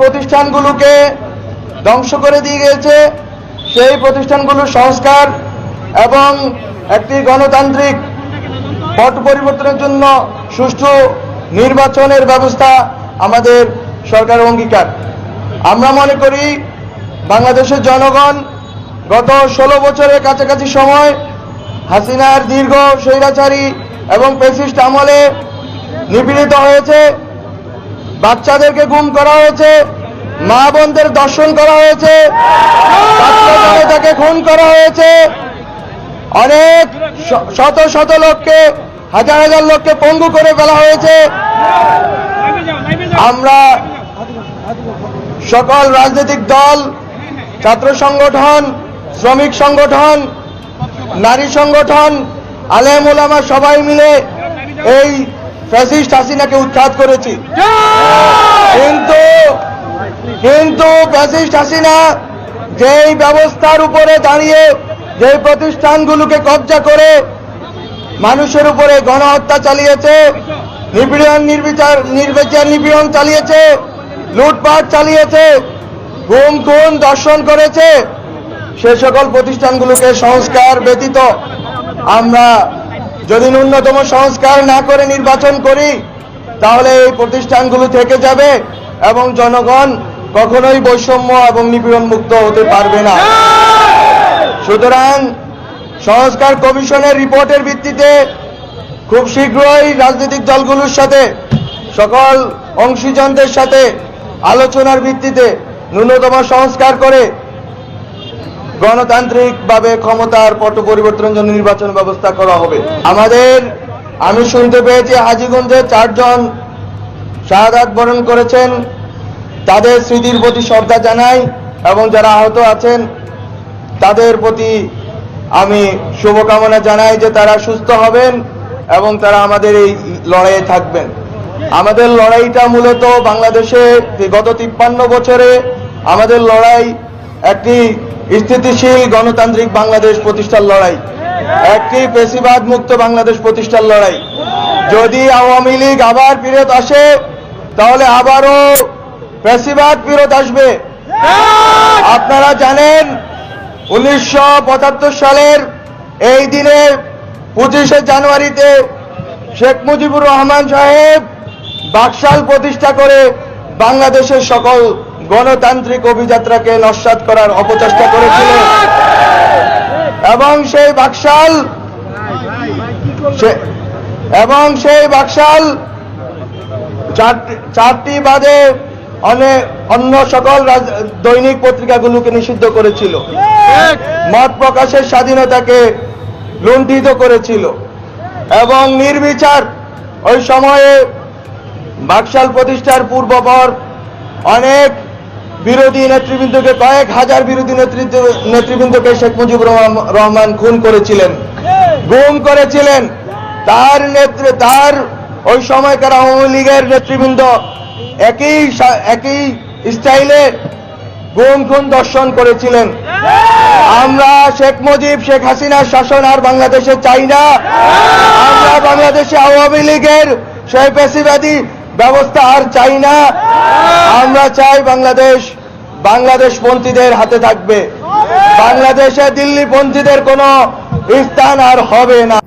প্রতিষ্ঠানগুলোকে ধ্বংস করে দিয়ে গিয়েছে। সেই প্রতিষ্ঠানগুলোর সংস্কার এবং একটি গণতান্ত্রিক পট পরিবর্তনের জন্য সুষ্ঠু নির্বাচনের ব্যবস্থা আমাদের সরকার অঙ্গীকার। আমরা মনে করি বাংলাদেশের জনগণ গত ষোলো বছরের কাছাকাছি সময় হাসিনার দীর্ঘ স্বৈরাচারী এবং পেসিস্ট আমলে নিপীড়িত হয়েছে। বাচ্চাদেরকে গুম করা হয়েছে, মা বোনদের দর্শন করা হয়েছে তাকে খুন করা হয়েছে। অনেক শত শত লোককে, হাজার হাজার লোককে পঙ্গু করে ফেলা হয়েছে। আমরা সকল রাজনৈতিক দল, ছাত্র সংগঠন, শ্রমিক সংগঠন, নারী সংগঠন, আলেম ওলামা সবাই মিলে এই ফ্যাসিস্ট হাসিনাকে উৎখাত করেছি। কিন্তু কিন্তু ফ্যাসিস্ট হাসিনা যেই ব্যবস্থার উপরে দাঁড়িয়ে যে প্রতিষ্ঠানগুলোকে কবজা করে মানুষের উপরে গণহত্যা চালিয়েছে নিপীড়ন নির্বিচার নির্বিচার নিপীড়ন চালিয়েছে লুটপাট চালিয়েছে গুম খুন দর্শন করেছে সে সকল প্রতিষ্ঠানগুলোকে সংস্কার ব্যতীত আমরা যদি ন্যূনতম সংস্কার না করে নির্বাচন করি, তাহলে এই প্রতিষ্ঠানগুলো থেকে যাবে এবং জনগণ কখনোই বৈষম্য এবং নিপীড়ন মুক্ত হতে পারবে না। সুতরাং সংস্কার কমিশনের রিপোর্টের ভিত্তিতে খুব শীঘ্রই রাজনৈতিক দলগুলোর সাথে, সকল অংশীজনদের সাথে আলোচনার ভিত্তিতে ন্যূনতম সংস্কার করে গণতান্ত্রিকভাবে ক্ষমতার পট পরিবর্তনের জন্য নির্বাচন ব্যবস্থা করা হবে। আমাদের, আমি শুনতে পেয়েছি হাজিগঞ্জে চারজন শাহাদাত বরণ করেছেন। তাদের স্মৃতির প্রতি শ্রদ্ধা জানাই এবং যারা আহত আছেন, তাদের প্রতি আমি শুভকামনা জানাই যে তারা সুস্থ হবেন এবং তারা আমাদের এই লড়াইয়ে থাকবেন। আমাদের লড়াইটা মূলত বাংলাদেশে গত তিপ্পান্ন বছরে আমাদের লড়াই একটি স্থিতিশীল গণতান্ত্রিক বাংলাদেশ প্রতিষ্ঠার লড়াই। একটি পেশিবাদ মুক্ত বাংলাদেশ প্রতিষ্ঠার লড়াই। যদি আওয়ামী লীগ আবার ফিরত আসে, তাহলে আবারও পেশিবাদ ফিরত আসবে। আপনারা জানেন, উনিশশো পঁচাত্তর সালের এই দিনে পঁচিশে জানুয়ারিতে শেখ মুজিবুর রহমান সাহেব বাকশাল প্রতিষ্ঠা করে বাংলাদেশের সকল গণতান্ত্রিক অভিযাত্রাকে নস্বাত করার অপচেষ্টা করেছিলেন এবং সেই বাকশাল এবং সেই বাকশাল চারটি- বাদে অনেক অন্য সকল দৈনিক পত্রিকাগুলোকে নিষিদ্ধ করেছিল। মত প্রকাশের স্বাধীনতাকে লুণ্ঠিত করেছিল। এবং নির্বিচার ওই সময়ে বাকশাল প্রতিষ্ঠার পূর্বপর অনেক বিরোধী নেতৃবৃন্দকে কয়েক হাজার বিরোধী নেতৃত্ব নেতৃবৃন্দকে শেখ মুজিবুর রহমান- খুন করেছিলেন। গুম করেছিলেন। তার নেতৃ তার ওই সময়কার আওয়ামী লীগের নেতৃবৃন্দ একই একই স্টাইলে গুম খুন দর্শন করেছিলেন। আমরা শেখ মুজিব, শেখ হাসিনার শাসন আর বাংলাদেশে চাই না। আমরা বাংলাদেশে আওয়ামী লীগের সেই পেশিবাদী ব্যবস্থা আর চাই না। আমরা চাই বাংলাদেশ বাংলাদেশ পন্থীদের হাতে থাকবে। বাংলাদেশে দিল্লি পন্থীদের কোনো স্থান আর হবে না।